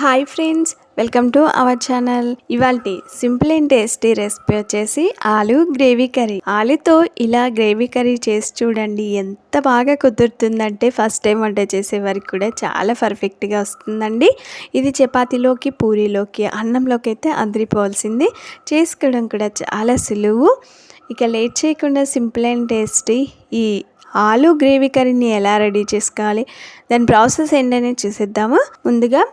Hi friends welcome to our channel. ఇవాళ simple and tasty recipe వచ్చేసి aloo gravy curry. ఆలుతో ఇలా gravy curry చేసి చూడండి ఎంత బాగా కుదురుతుందంటే ఫస్ట్ టైం వంట చేసే వరకు కూడా చాలా పర్ఫెక్ట్గా వస్తుందండి. ఇది చపాతీలోకి పూరీలోకి అన్నంలోకి అయితే అదిరిపోవాల్సింది. చేసుకోవడం కూడా చాలా సులువు. ఇక లేట్ చేయకుండా సింపుల్ అండ్ టేస్టీ ఈ ఆలు గ్రేవీ కర్రీని ఎలా రెడీ చేసుకోవాలి దాని ప్రాసెస్ ఏంటనేది చూసేద్దాము. ముందుగా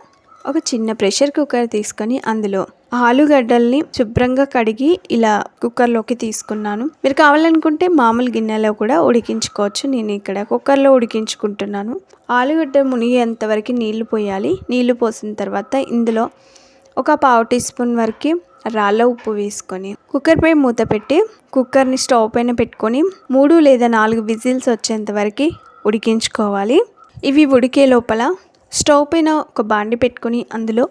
ఒక చిన్న ప్రెషర్ కుక్కర్ తీసుకొని అందులో ఆలుగడ్డల్ని శుభ్రంగా కడిగి ఇలా కుక్కర్లోకి తీసుకున్నాను. మీరు కావాలనుకుంటే మామూలు గిన్నెలో కూడా ఉడికించుకోవచ్చు. నేను ఇక్కడ కుక్కర్లో ఉడికించుకుంటున్నాను. ఆలుగడ్డ మునిగేంత వరకు నీళ్ళు పోయాలి. నీళ్ళు పోసిన తర్వాత ఇందులో ఒక పావు టీ స్పూన్ వరకు రాళ్ళ ఉప్పు వేసుకొని కుక్కర్పై మూత పెట్టి కుక్కర్ని స్టవ్ పైన పెట్టుకొని మూడు లేదా నాలుగు విజిల్స్ వచ్చేంత వరకు ఉడికించుకోవాలి. ఇవి ఉడికే లోపల స్టవ్ పైన ఒక బాండి పెట్టుకొని అందులో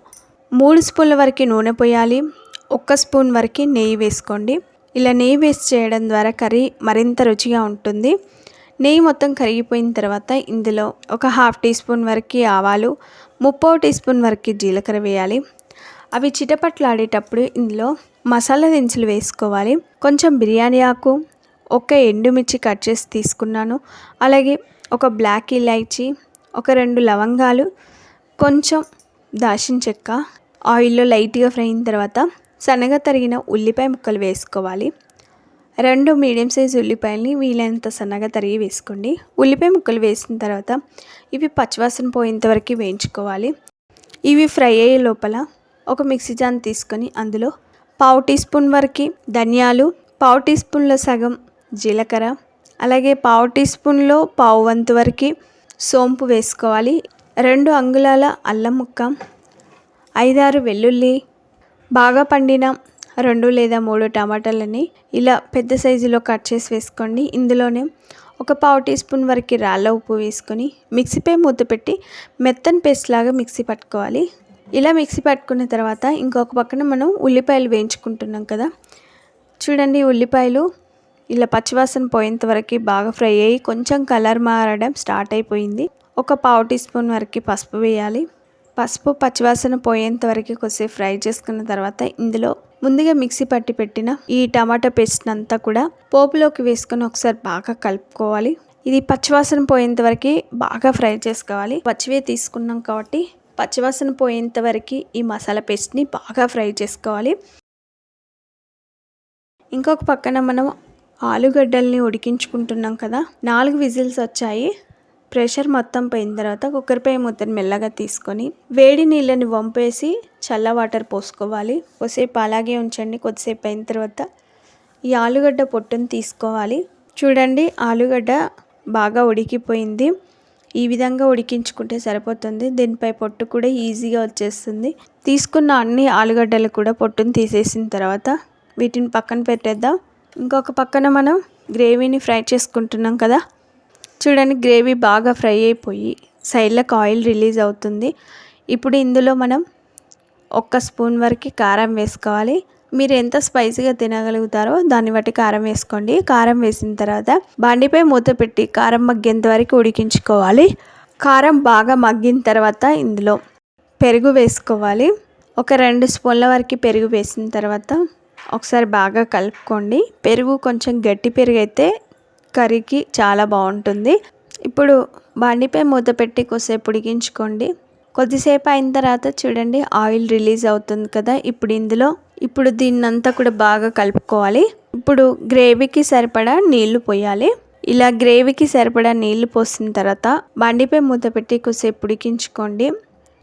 మూడు స్పూన్ల వరకు నూనె పోయాలి. ఒక్క స్పూన్ వరకు నెయ్యి వేసుకోండి. ఇలా నెయ్యి వేసి చేయడం ద్వారా కర్రీ మరింత రుచిగా ఉంటుంది. నెయ్యి మొత్తం కరిగిపోయిన తర్వాత ఇందులో ఒక హాఫ్ టీ స్పూన్ వరకు ఆవాలు ముప్పో టీ స్పూన్ వరకు జీలకర్ర వేయాలి. అవి చిటపట్లాడేటప్పుడు ఇందులో మసాలా దినుసులు వేసుకోవాలి. కొంచెం బిర్యానీ ఆకు ఒక ఎండుమిర్చి కట్ చేసి తీసుకున్నాను. అలాగే ఒక బ్లాక్ ఇలాచీ ఒక రెండు లవంగాలు కొంచెం దాల్చిన చెక్క ఆయిల్లో లైట్గా ఫ్రై అయిన తర్వాత సన్నగా తరిగిన ఉల్లిపాయ ముక్కలు వేసుకోవాలి. రెండు మీడియం సైజ్ ఉల్లిపాయలని వీలైనంత సన్నగా తరిగి వేసుకోండి. ఉల్లిపాయ ముక్కలు వేసిన తర్వాత ఇవి పచ్చివాసన పోయేంత వరకు వేయించుకోవాలి. ఇవి ఫ్రై అయ్యే లోపల ఒక మిక్సీ జాన్ తీసుకొని అందులో పావు టీ స్పూన్ వరకు ధనియాలు పావు టీ స్పూన్లో సగం జీలకర్ర అలాగే పావు టీ స్పూన్లో పావు వంతు వరకు సోంపు వేసుకోవాలి. రెండు అంగుళాల అల్లం ముక్క ఐదారు వెల్లుల్లి బాగా పండిన రెండు లేదా మూడు టమాటాలని ఇలా పెద్ద సైజులో కట్ చేసి వేసుకోండి. ఇందులోనే ఒక పావు టీ స్పూన్ వరకు రాళ్ళ ఉప్పు వేసుకొని మిక్సీపై మూత పెట్టి మెత్తని పేస్ట్ లాగా మిక్సీ పట్టుకోవాలి. ఇలా మిక్సీ పట్టుకున్న తర్వాత ఇంకొక పక్కన మనం ఉల్లిపాయలు వేయించుకుంటున్నాం కదా. చూడండి ఉల్లిపాయలు ఇలా పచ్చివాసన పోయేంత వరకు బాగా ఫ్రై అయ్యి కొంచెం కలర్ మారడం స్టార్ట్ అయిపోయింది. ఒక పావు టీ స్పూన్ వరకు పసుపు వేయాలి. పసుపు పచ్చివాసన పోయేంత వరకు కొద్దిసేపు ఫ్రై చేసుకున్న తర్వాత ఇందులో ముందుగా మిక్సీ పట్టి పెట్టిన ఈ టమాటా పేస్ట్ అంతా కూడా పోపులోకి వేసుకొని ఒకసారి బాగా కలుపుకోవాలి. ఇది పచ్చివాసన పోయేంత వరకు బాగా ఫ్రై చేసుకోవాలి. పచ్చివే తీసుకున్నాం కాబట్టి పచ్చివాసన పోయేంత వరకు ఈ మసాలా పేస్ట్ని బాగా ఫ్రై చేసుకోవాలి. ఇంకొక పక్కన మనం ఆలుగడ్డల్ని ఉడికించుకుంటున్నాం కదా. నాలుగు విజిల్స్ వచ్చాయి. ప్రెషర్ మొత్తం పోయిన తర్వాత కుక్కర్పై ముద్దను మెల్లగా తీసుకొని వేడి నీళ్ళని వంపేసి చల్ల వాటర్ పోసుకోవాలి. కొద్దిసేపు అలాగే ఉంచండి. కొద్దిసేపు అయిన తర్వాత ఈ ఆలుగడ్డ పొట్టును తీసుకోవాలి. చూడండి ఆలుగడ్డ బాగా ఉడికిపోయింది. ఈ విధంగా ఉడికించుకుంటే సరిపోతుంది. దీనిపై పొట్టు కూడా ఈజీగా వచ్చేస్తుంది. తీసుకున్న అన్ని ఆలుగడ్డలు కూడా పొట్టును తీసేసిన తర్వాత వీటిని పక్కన పెట్టేద్దాం. ఇంకొక పక్కన మనం గ్రేవీని ఫ్రై చేసుకుంటున్నాం కదా. చూడండి గ్రేవీ బాగా ఫ్రై అయిపోయి సైడ్లకు ఆయిల్ రిలీజ్ అవుతుంది. ఇప్పుడు ఇందులో మనం ఒక్క స్పూన్ వరకు కారం వేసుకోవాలి. మీరు ఎంత స్పైసీగా తినగలుగుతారో దాన్ని బట్టి కారం వేసుకోండి. కారం వేసిన తర్వాత బండిపై మూత పెట్టి కారం మగ్గేంత వరకు ఉడికించుకోవాలి. కారం బాగా మగ్గిన తర్వాత ఇందులో పెరుగు వేసుకోవాలి. ఒక రెండు స్పూన్ల వరకు పెరుగు వేసిన తర్వాత ఒకసారి బాగా కలుపుకోండి. పెరుగు కొంచెం గట్టి పెరుగు అయితే కర్రీకి చాలా బాగుంటుంది. ఇప్పుడు బండిపై మూత పెట్టి కొద్దిసేపు ఉడికించుకోండి. కొద్దిసేపు అయిన తర్వాత చూడండి ఆయిల్ రిలీజ్ అవుతుంది కదా. ఇప్పుడు ఇందులో ఇప్పుడు దీన్నంతా కూడా బాగా కలుపుకోవాలి. ఇప్పుడు గ్రేవీకి సరిపడా నీళ్ళు పోయాలి. ఇలా గ్రేవీకి సరిపడా నీళ్ళు పోసిన తర్వాత బండిపై మూత పెట్టి కొద్దిసేపు ఉడికించుకోండి.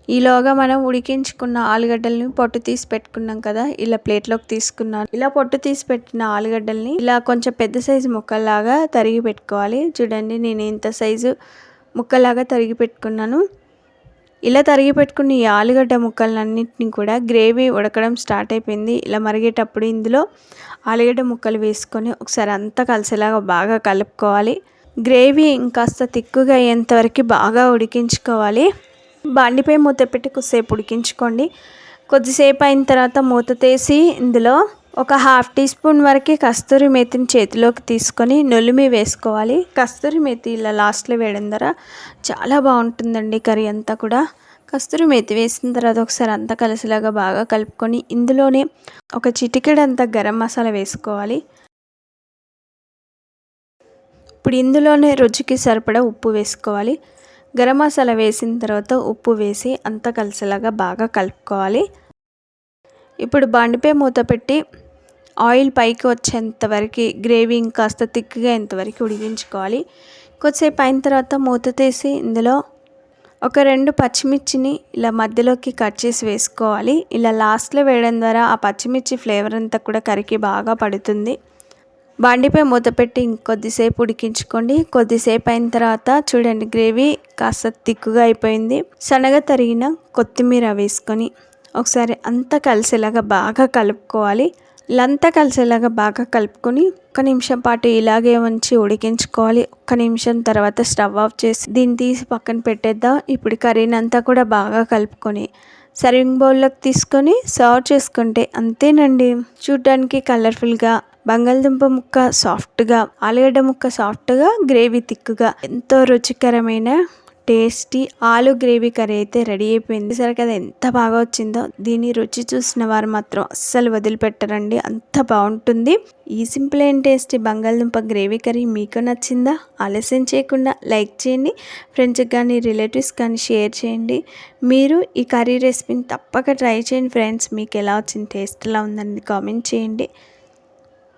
ఈలోగా మనం ఉడికించుకున్న ఆలుగడ్డల్ని పొట్టు తీసి పెట్టుకున్నాం కదా ఇలా ప్లేట్లోకి తీసుకున్నాను. ఇలా పొట్టు తీసి పెట్టిన ఆలుగడ్డల్ని ఇలా కొంచెం పెద్ద సైజు ముక్కల్లాగా తరిగి పెట్టుకోవాలి. చూడండి నేను ఇంత సైజు ముక్కలాగా తరిగి పెట్టుకున్నాను. ఇలా తరిగి పెట్టుకున్న ఈ ఆలుగడ్డ ముక్కలన్నింటినీ కూడా గ్రేవీ ఉడకడం స్టార్ట్ అయిపోయింది. ఇలా మరిగేటప్పుడు ఇందులో ఆలుగడ్డ ముక్కలు వేసుకొని ఒకసారి అంతా కలిసేలాగా బాగా కలుపుకోవాలి. గ్రేవీ ఇంకాస్త తిక్కుగా అయ్యేంతవరకు బాగా ఉడికించుకోవాలి. బండిపై మూత పెట్టి కొద్దిసేపు ఉడికించుకోండి. కొద్దిసేపు అయిన తర్వాత మూత తీసి ఇందులో ఒక హాఫ్ టీ స్పూన్ వరకు కస్తూరి మేతిని చేతిలోకి తీసుకొని నొలిమి వేసుకోవాలి. కస్తూరి మేతి ఇలా లాస్ట్లో వేయడం ద్వారా చాలా బాగుంటుందండి కర్రీ అంతా కూడా. కస్తూరి మెతి వేసిన తర్వాత ఒకసారి అంతా కలిసిలాగా బాగా కలుపుకొని ఇందులోనే ఒక చిటికెడంత గరం మసాలా వేసుకోవాలి. ఇప్పుడు ఇందులోనే రుచికి సరిపడా ఉప్పు వేసుకోవాలి. గరం మసాలా వేసిన తర్వాత ఉప్పు వేసి అంతా కలిసేలాగా బాగా కలుపుకోవాలి. ఇప్పుడు బండిపై మూత పెట్టి ఆయిల్ పైకి వచ్చేంత వరకు గ్రేవీ ఇంకాస్త థిక్గా ఎంతవరకు ఉడికించుకోవాలి. కొద్దిసేపు అయిన తర్వాత మూత తీసి ఇందులో ఒక రెండు పచ్చిమిర్చిని ఇలా మధ్యలోకి కట్ చేసి వేసుకోవాలి. ఇలా లాస్ట్లో వేయడం ద్వారా ఆ పచ్చిమిర్చి ఫ్లేవర్ అంతా కూడా కరికి బాగా పడుతుంది. బాండిపై మూత పెట్టి ఇంకొద్దిసేపు ఉడికించుకోండి. కొద్దిసేపు అయిన తర్వాత చూడండి గ్రేవీ కాస్త తిక్కుగా అయిపోయింది. సన్నగా తరిగిన కొత్తిమీర వేసుకొని ఒకసారి అంతా కలిసేలాగా బాగా కలుపుకోవాలి. ఇలాంతా కలిసేలాగా బాగా కలుపుకొని ఒక నిమిషం పాటు ఇలాగే ఉంచి ఉడికించుకోవాలి. ఒక నిమిషం తర్వాత స్టవ్ ఆఫ్ చేసి దీన్ని తీసి పక్కన పెట్టేద్దాం. ఇప్పుడు కర్రీని అంతా కూడా బాగా కలుపుకొని సర్వింగ్ బౌల్లోకి తీసుకొని సర్వ్ చేసుకుంటే అంతేనండి. చూడడానికి కలర్ఫుల్గా బంగాళదుంప ముక్క సాఫ్ట్గా ఆలుగడ్డ ముక్క సాఫ్ట్గా గ్రేవీ తిక్కుగా ఎంతో రుచికరమైన టేస్టీ ఆలు గ్రేవీ కర్రీ అయితే రెడీ అయిపోయింది. సరే కదా ఎంత బాగా వచ్చిందో? దీని రుచి చూసిన వారు మాత్రం అస్సలు వదిలిపెట్టరండి. అంత బాగుంటుంది. ఈ సింపుల్ అండ్ టేస్టీ బంగాళదుంప గ్రేవీ కర్రీ మీకు నచ్చిందా? ఆలస్యం చేయకుండా లైక్ చేయండి. ఫ్రెండ్స్కి కానీ రిలేటివ్స్ కానీ షేర్ చేయండి. మీరు ఈ కర్రీ రెసిపీని తప్పక ట్రై చేయండి. ఫ్రెండ్స్ మీకు ఎలా వచ్చింది? టేస్ట్ ఎలా ఉందని కామెంట్ చేయండి.